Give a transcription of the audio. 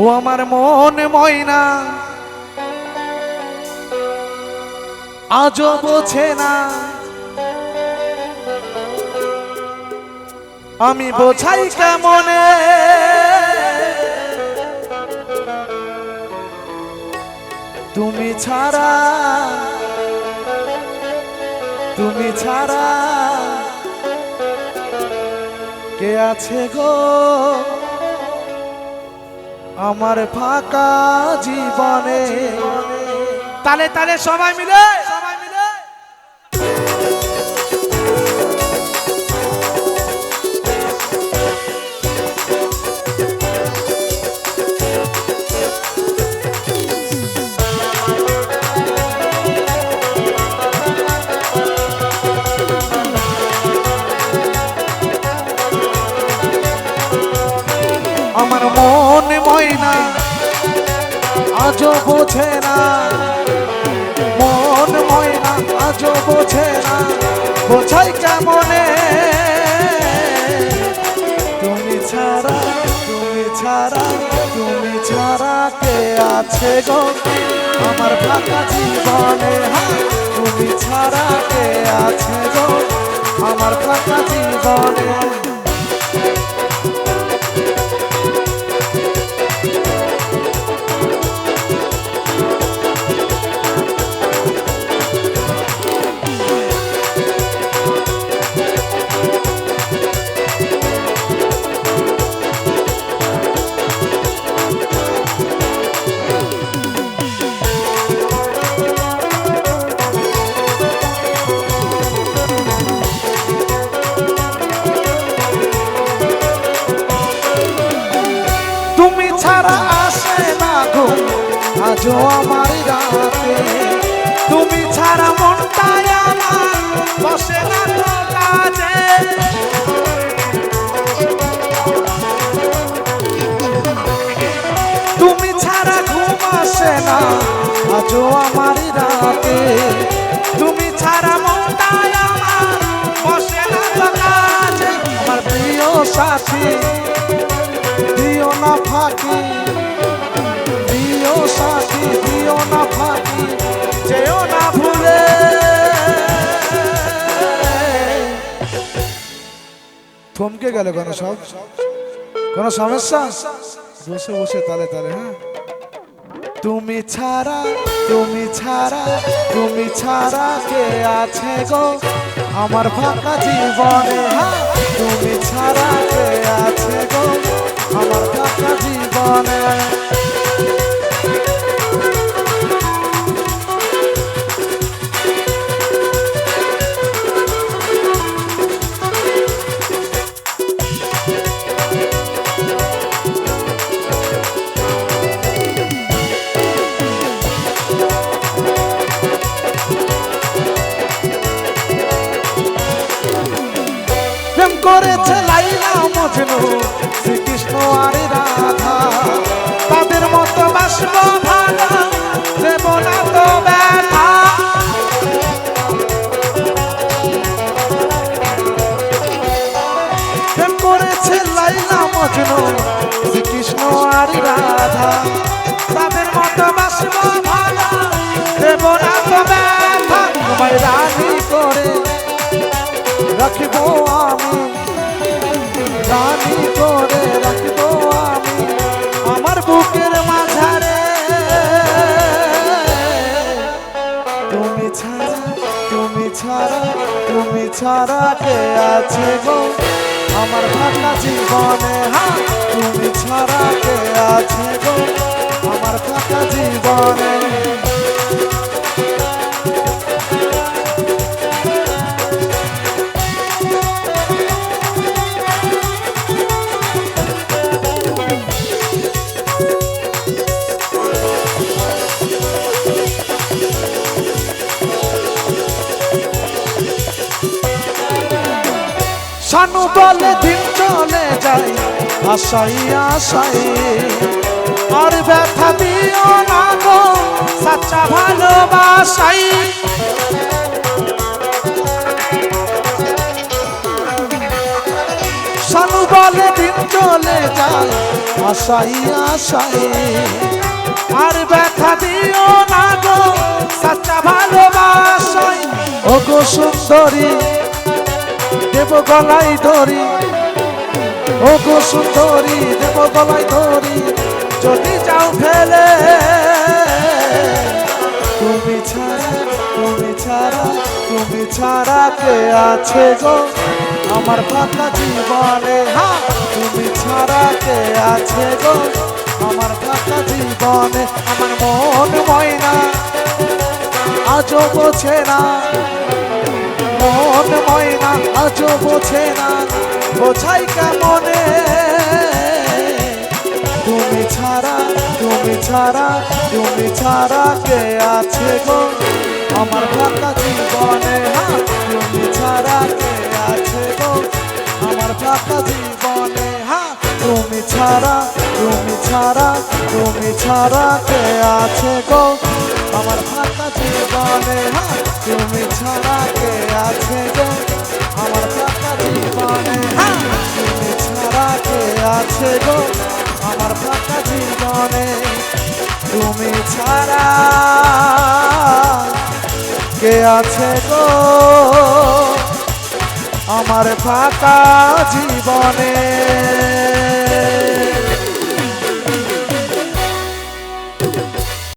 ও আমার মন ময়না, আজও বোঝে না। আমি বোঝাই কেমনে? তুমি ছাড়া তুমি ছাড়া কে আছে গো? আমার ফাঁকা জীবনে। তালে তালে সবাই মিলে। মন ময়না আজও বোঝে না। মন ময়না আজও বোঝে না। বোঝাই কেমনে? তুমি ছাড়া তুমি ছাড়া তুমি ছাড়া কে আছে গো? আমার ফাঁকা জীবনে হ্যাঁ, তুমি ছাড়া কে আছে গো? আমার ফাঁকা জীবনে। ঘুম আজও আমার রাতে। তুমি ছাড়া মনটাই আমার বসে না কাজে। তুমি ছাড়া ঘুম আসে না, আজও আমার রাতে। তুমি ছাড়া মনটাই আমার বসে কাজে। আমার প্রিয় সাথী থমকে গেল কেন সব? কোনো সমস্যা? বসে বসে, তালে তালে হ্যাঁ? তুমি ছাড়া তুমি ছাড়া তুমি ছাড়া কে আছে গো? আমার ফাঁকা জীবনে হ্যাঁ? তুমি ছাড়া কে আছে গো? আমার ফাঁকা জীবনে। মজনু, শ্রীকৃষ্ণ আর রাধা। তাদের মতো বাসব ভালো দেব না তো ব্যথা। প্রেম করেছে লাইলা মজনু, শ্রীকৃষ্ণ আর রাধা। তাদের মতো বাসব ভালো দেব না তো ব্যথা। তোমায় রাজি তুমি ছাড়া তুমি ছাড়া তুমি ছাড়া কে আছে গো? আমার ফাঁকা জীবনে, হা, তুমি ছাড়া কে আছে গো? আমার ফাঁকা জীবনে বলে দিন চলে যায়, আশাই আশাই। আর ব্যথা দিও না গো, সাচ্চা ভালোবাসাই। শানু বলে, দিন চলে যায়, আশাই আশাই। আর ব্যথা দিও না গো, সাচ্চা ভালোবাসাই। ও গো সুন্দরী দেব গলাই ধরি। ও গো সুন্দরী দেব গলাই ধরি। যদি যাও ফেলে, তুমি ছাড়া তুমি ছাড়া তুমি ছাড়া কে আছে গো? আমার ফাঁকা জীবনে, হা, তুমি ছাড়া কে আছে গো? আমার ফাঁকা জীবনে, আমার মন ময়না, আজও বোঝে না। মন ময়না আজও বোঝে না, বোঝাই কেমনে? তুমি ছাড়া তুমি ছাড়া তুমি ছাড়া কে আছে গো? আমার ফাঁকা জীবনে তুমি ছাড়া কে আছে গো? আমার ফাঁকা জীবনে হ্যাঁ তুমি ছাড়া তুমি ছাড়া তুমি ছাড়া কে আছে গো? আমার ফাঁকা জীবনে হ্যাঁ তুমি ছাড়া কে আছে গো আমার ফাঁকা জীবনে হ্যাঁ তুমি ছাড়া কে আছে গো? আমার ফাঁকা জীবনে তুমি ছাড়া কে আছে গো? আমার ফাঁকা জীবনে